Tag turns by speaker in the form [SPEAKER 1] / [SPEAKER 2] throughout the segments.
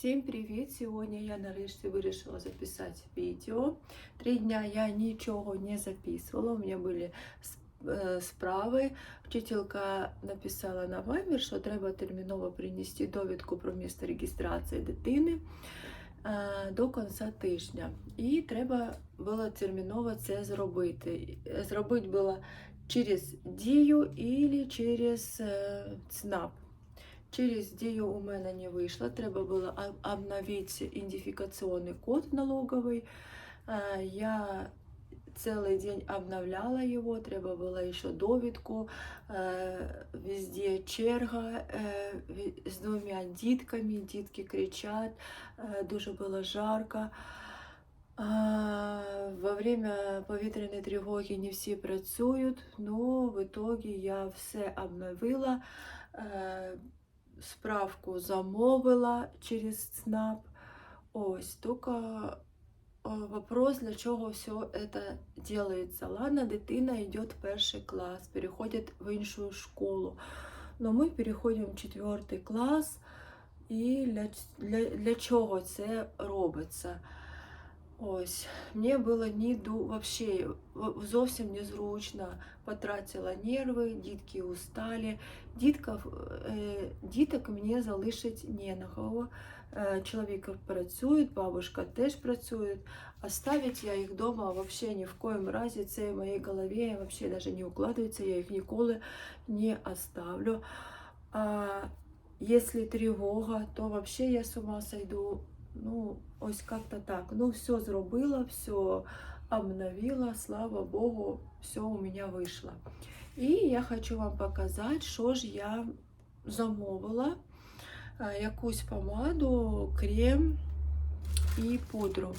[SPEAKER 1] Всім привіт! Сьогодні я нарешті вирішила записати відео. Три дня я нічого не записувала. У мене були е, справи. Вчителька написала на Viber, що треба терміново принести довідку про місце реєстрації дитини е, до кінця тижня. І треба було терміново це зробити. Зробити було через Дію або через е, ЦНАП. Через Дію у мене не вийшло. Треба було обновити ідентифікаційний код налоговий. Е, Я целый день обновляла его, треба было еще довідку, е, везде черга е, з двома дітками, дітки кричать, дуже було жарко. Во время повітряної тривоги не всі працюють, но в итоге я все обновила, справку замовила через ЦНАП. Ось, тільки э, вопрос, для чого все це делается. Ладно, дитина йде в перший клас, переходить в іншу школу. Но ми переходимо в четвертий клас, і для, для, для чого це робиться? Ось, мені було ніду вообще в- зовсім незручно, потратила нерви, дітки устали. Дітка, е, діток мені залишить не на кого. Е, Чоловік працює, бабушка теж працює. Оставить я їх вдома вообще ні в коїм разі. Це в моїй голові вообще даже не укладається, я їх ніколи не оставлю. А якщо тривога, то вообще я з ума сойду. Ну, ось как-то так. Ну, все зробила, все обновила, слава Богу, все у меня вийшло. І я хочу вам показати, що ж я замовила. Е, Якусь помаду, крем і пудру.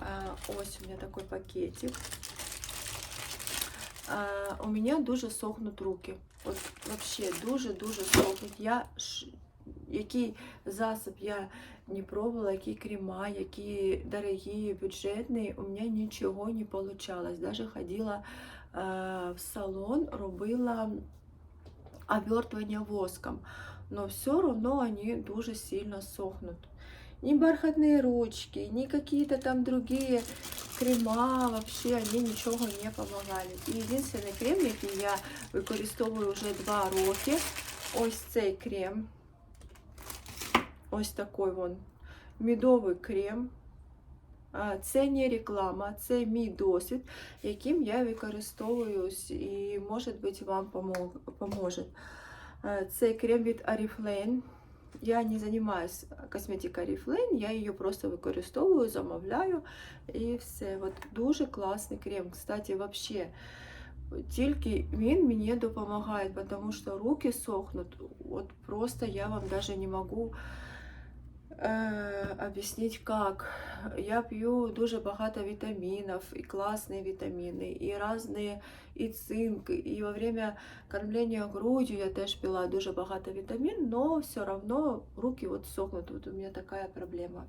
[SPEAKER 1] А, Ось у мене такий пакетик. А, У мене дуже сохнуть руки. От вообще дуже-дуже сохнуть. Я який засіб я не пробувала, які крема, які дорогі, бюджетні, у мене нічого не вийшло. Даже ходила е, в салон, робила обертывание воском, но все равно они дуже сильно сохнут. Ни бархатные ручки, ни какие-то там другие крема, вообще они нічого не помогали. І єдиний крем, який я використовую вже два роки, ось цей крем. Ось такий вон мідовий крем. А, Це не реклама, це мій досвід, яким я використовуюсь і, може бути, вам помо- поможе. А, Це крем від Oriflame. Я не займаюся косметикою Oriflame, я її просто використовую, замовляю і все. От дуже класний крем. Кстати, вообще, тільки він мені допомагає, тому що руки сохнуть. От просто я вам даже не можу э, объяснить как. Я п'ю дуже багато вітамінів, і класні вітаміни, і різні, і цинк, і во время кормлення грудью я теж пила дуже багато вітамін, но все равно руки от сохнуть, от у мене така проблема.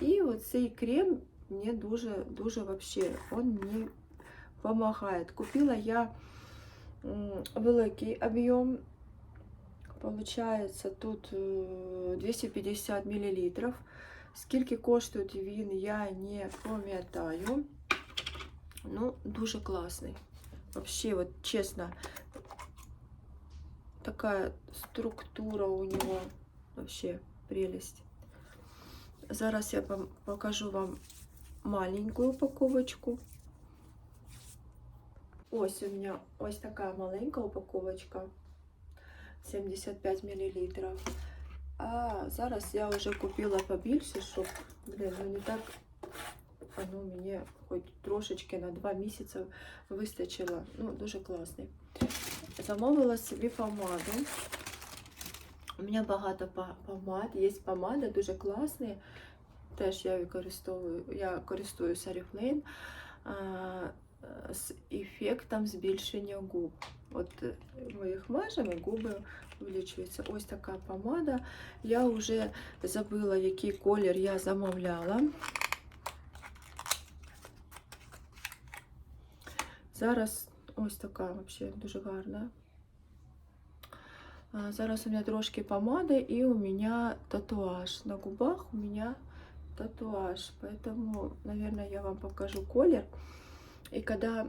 [SPEAKER 1] І от цей крем мені дуже, дуже вообще, он мені допомагає. Купила я великий об'єм, Получається тут е, 250 мл. Скільки коштує він, я не пам'ятаю. Ну, дуже класний. Вообще, вот честно, такая структура у него. Вообще прелесть. Зараз я вам покажу вам маленькую упаковочку. Ось у меня ось така маленька упаковочка. 75 мл. А зараз я вже купила побільше, щоб, блін, ну не так воно мені хоч трошечки на 2 місяці вистачило. Ну, дуже класний. Замовила собі помаду. У мене багато па- помад. Є помада, дуже класні. Теж я використовую, я користуюсь Oriflame а, з ефектом збільшення губ. От е, ми їх мажемо, і губи увеличуються. Ось така помада. Я вже забыла, який колір я замовляла. Зараз ось така вообще дуже гарна. А, Зараз у меня трошки помады и у меня татуаж. На губах у меня татуаж. Поэтому, наверное, я вам покажу колер. І коли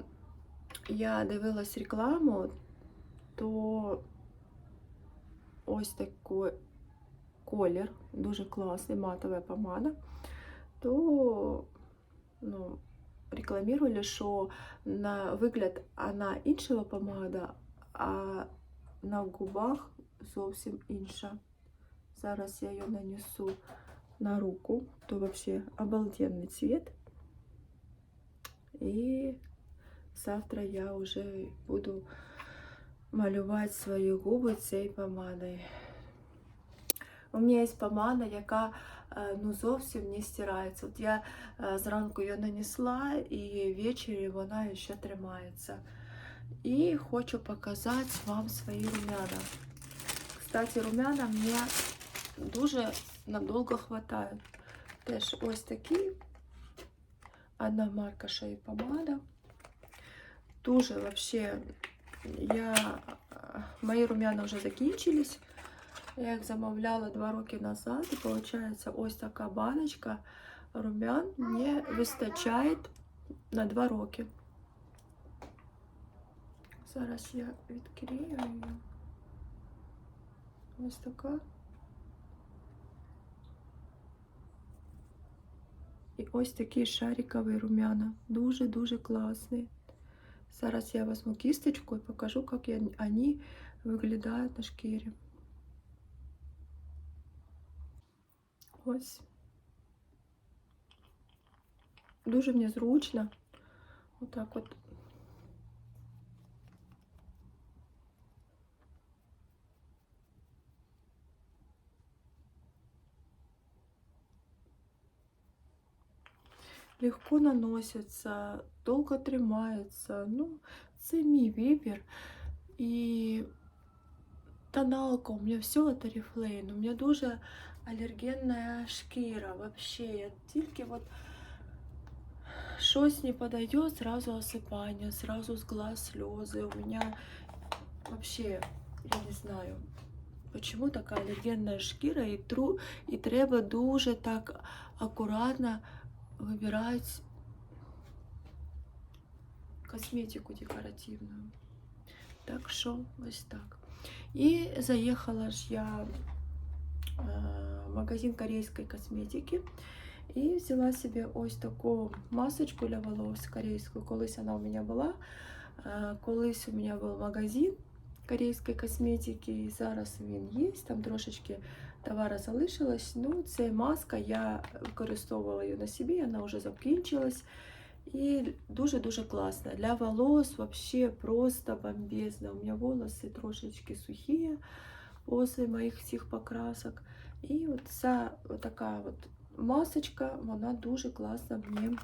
[SPEAKER 1] я дивилась рекламу, то ось такий колір, дуже класний, матова помада, то ну, рекламували, що на вигляд вона іншого помада, а на губах зовсім інша. Зараз я її нанесу на руку, то вообще обалденний цвет. І завтра я вже буду малювати свої губи цією помадою. У мене є помада, яка е, ну, зовсім не стирається. От я е, зранку її нанесла і ввечері вона ще тримається. І хочу показати вам свої румяна. Кстати, румяна мені дуже надовго хватають. Теж ось такі. Одна марка шеї помада. Дуже вообще я мої румяна вже закінчились. Я їх замовляла два роки назад. І виходить, ось така баночка румян мені вистачає на два роки. Зараз я відкрию її. Ось така. І ось такий шариковий румяна. Дуже-дуже класний. Зараз я возьму кисточку і покажу, як вони виглядають на шкірі. Ось. Дуже мені зручно. Отак от. Легко наносяться, довго тримаються. Ну, це мій вибір. І тоналка у мене все от Oriflame. У мене дуже алергенна шкіра. Вообще, я тільки от щось не подойдет, сразу осипання, сразу з глаз сльози. У мене вообще, я не знаю, почему така алергенна шкіра і, тру, і треба дуже так акуратно вибирати косметику декоративную. Так що ось так. І заїхала ж я в магазин корейської косметики і взяла собі ось таку масочку для волос корейську. Колись вона у мене була. Колись у мене був магазин корейської косметики, і зараз він є. Там трошечки товару залишилось. Ну, це маска, я використовувала її на собі, вона вже закінчилась. І дуже-дуже класна. Для волос вообще просто бомбезно. У меня волосы трошечки сухие после моих всіх покрасок. І от ця от така от масочка, вона дуже класно мені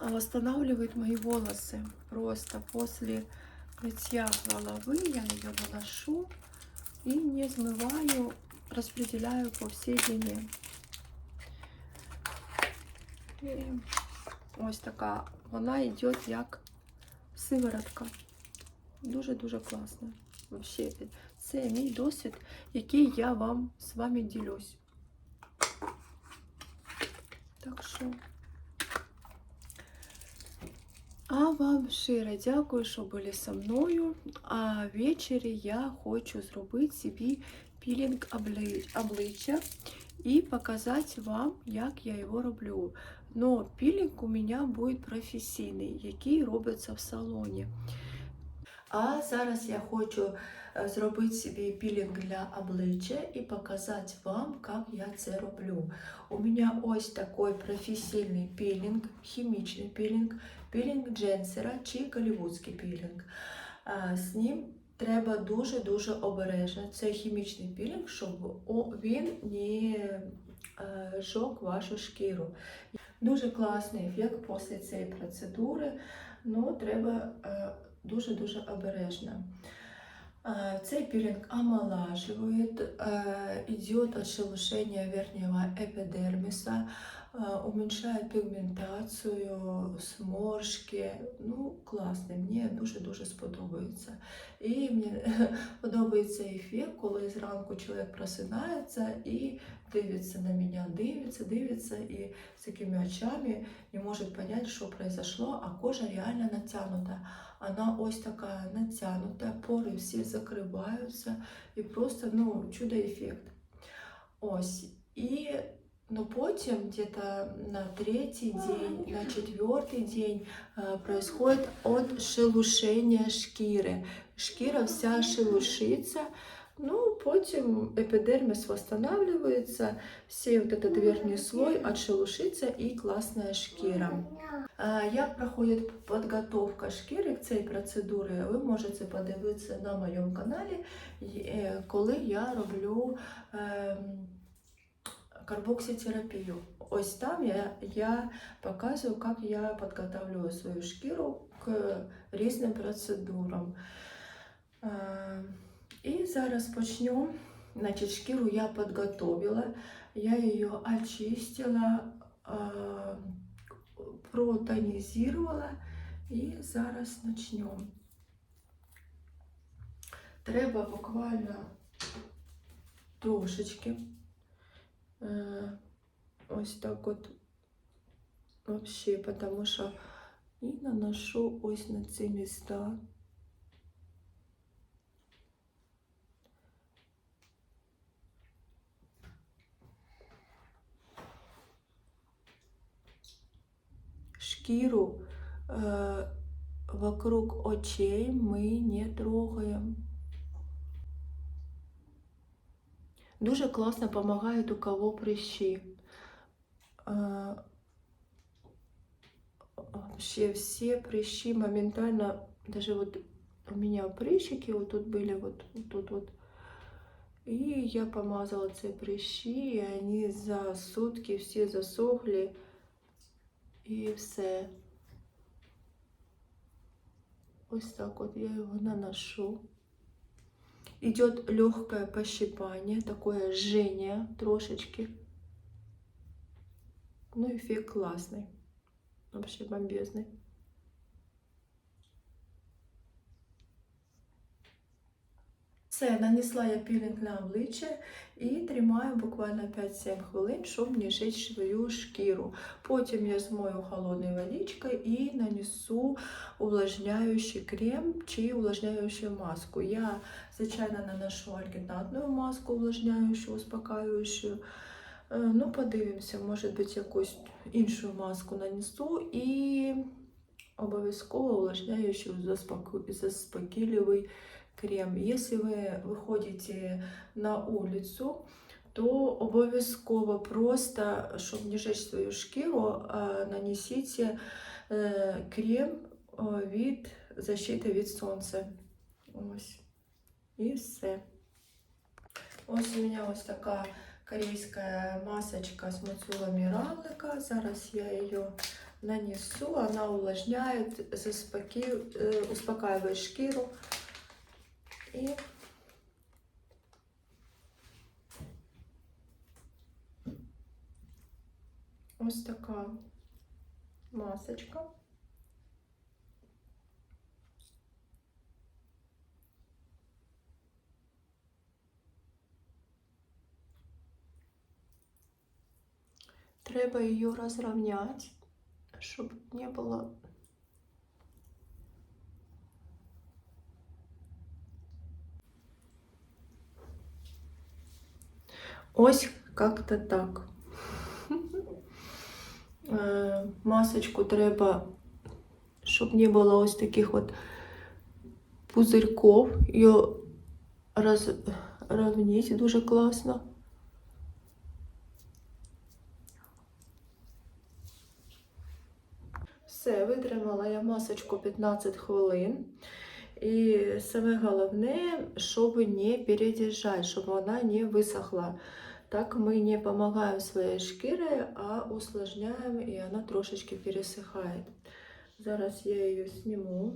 [SPEAKER 1] восстанавливает мои волосы. Просто после мытья головы я ее наношу и не смываю, распределяю по всей длине. І ось така. Вона йде як сиворотка. Дуже-дуже класно. Вообще, це мій досвід, який я вам з вами ділюсь. Так що. А вам щиро дякую, що були зі мною. А ввечері я хочу зробити собі пілінг обличчя і показати вам, як я його роблю. Но пілінг у мене буде професійний, який робиться в салоні. А зараз я хочу зробити собі пілінг для обличчя і показати вам, як я це роблю. У мене ось такий професійний пілінг, хімічний пілінг, пілінг Дженсера чи голівудський пілінг. З ним треба дуже-дуже обережно. Це хімічний пілінг, щоб він не жог вашу шкіру. Дуже класний ефект після цієї процедури, але треба дуже-дуже обережно. Э, Цей пилинг омолаживает, э, идет отшелушение верхнего эпидермиса, э, уменьшает пігментацію, сморшки. Ну, класний, мені дуже-дуже сподобається. І мені подобається ефект, коли зранку чоловік просинається і дивиться на мене, дивиться, дивиться, і з такими очами не може зрозуміти, що произошло, а кожа реально натягнута. Она ось така натягнута, пори всі закриваються, і просто ну, чудо-ефект. Ось. І ну, потім где-то на третій день, на четвертий день э, происходит отшелушення шкіри. Шкіра вся шелушиться, ну, потім епідерміс восстанавливается, всей вот этот верхний слой отшелушится и классная шкіра. Як проходить підготовка шкіри к цій процедурі, ви можете подивитися на моєму каналі, е, коли я роблю ем, карбокситерапію. Ось там я, я показую, як я підготовлюю свою шкіру к різним процедурам. І зараз почнемо. Значить, шкіру я підготовила, я її очистила. протонізувала і зараз почнемо. Треба буквально трошечки ось так от вообще, потому що і наношу ось на ці міста. Шкіру э, вокруг очей ми не трогаємо. Дуже класно допомагають у кого прыщи. Э, вообще все прыщи моментально, даже вот у меня прыщики вот тут были, вот тут вот. И я помазала эти прыщи, и они за сутки все засохли. І все. Ось так от я його наношу. Идет легкое пощипание, такое жжение трошечки. Ну, эффект классный. Вообще бомбезный. Все, нанесла я пілінг на обличчя і тримаю буквально 5-7 хвилин, щоб не жити свою шкіру. Потім я змою холодною водичкою і нанесу увлажняючий крем чи увлажняючу маску. Я, звичайно, наношу альгінатну маску, увлажняючу, успокаюючу. Е, Ну, подивимося, може бути якусь іншу маску нанесу і обов'язково увлажняючу заспокійливий крем. Если ви виходите на вулицю, то обов'язково просто, щоб не жечь свою шкіру, нанесіть е, крем від защити від сонця. Ось. І все. Ось у мене ось така корейська масочка з мацулами равлика. Зараз я її нанесу. Вона увлажняє, успокаивает шкіру. І ось така масочка. Треба її розрівняти, щоб не було Ось как-то так. Е, Масочку треба, щоб не було ось таких от пузирьков. Її розрівнити дуже класно. Все, витримала я масочку 15 хвилин. І саме головне, щоб не передержать, щоб вона не висохла. Так ми не допомагаємо своїй шкірі, а усложняємо і вона трошечки пересихає. Зараз я її зніму.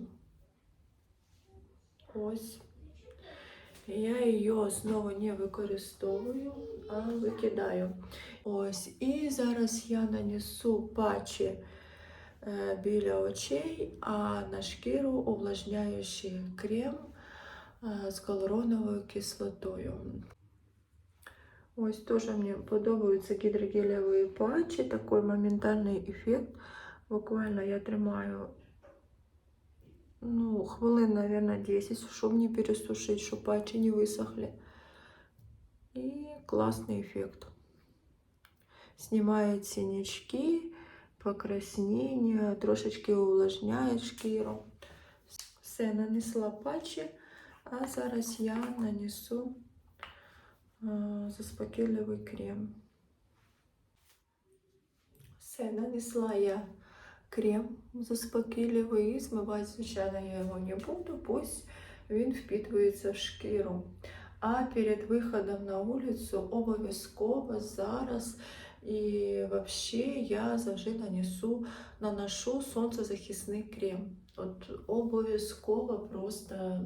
[SPEAKER 1] Ось. Я її знову не використовую, а викидаю. Ось, і зараз я нанесу патчі біля очей, а на шкіру увлажняючий крем е, з галуроновою кислотою. Ось теж мені подобаються гідрогелеві патчі, такий моментальний ефект. Буквально я тримаю ну, хвилин, наверное, 10, щоб не пересушить, щоб патчі не висохли. І класний ефект. Снимает синячки, покраснення, трошечки увлажняє шкіру. Все, нанесла патчі, а зараз я нанесу е, заспокійливий крем. Все, нанесла я крем заспокійливий і змивати, звичайно, я його не буду, пусть він впітується в шкіру. А перед виходом на вулицю обов'язково зараз і вообще я завжди нанесу, наношу сонцезахисний крем. От обов'язково просто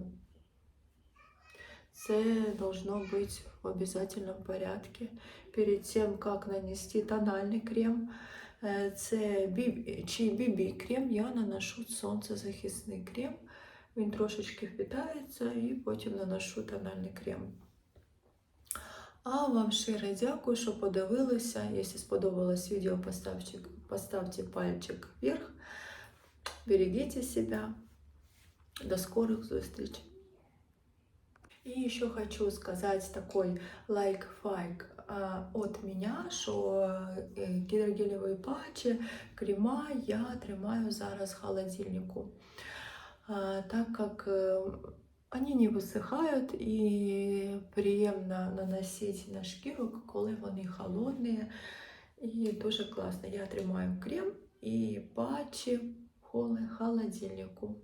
[SPEAKER 1] це должно бути в обязательном порядке. Перед тем, как нанести тональний крем, це біб... чи BB крем, я наношу сонцезахисний крем. Він трошечки впитається і потім наношу тональний крем. А вам щиро дякую, що подивилися. Якщо сподобалось відео, поставьте, поставьте пальчик вверх. Берегите себя. До скорых встреч. И еще хочу сказать такой лайк-файк от меня, що е, гідрогелеві патчі, крема я тримаю зараз в холодильнику. Так как они не висихають і приємно наносити на шкіру, коли вони холодні. І дуже класно. Я тримаю крем і патчі в холодильнику.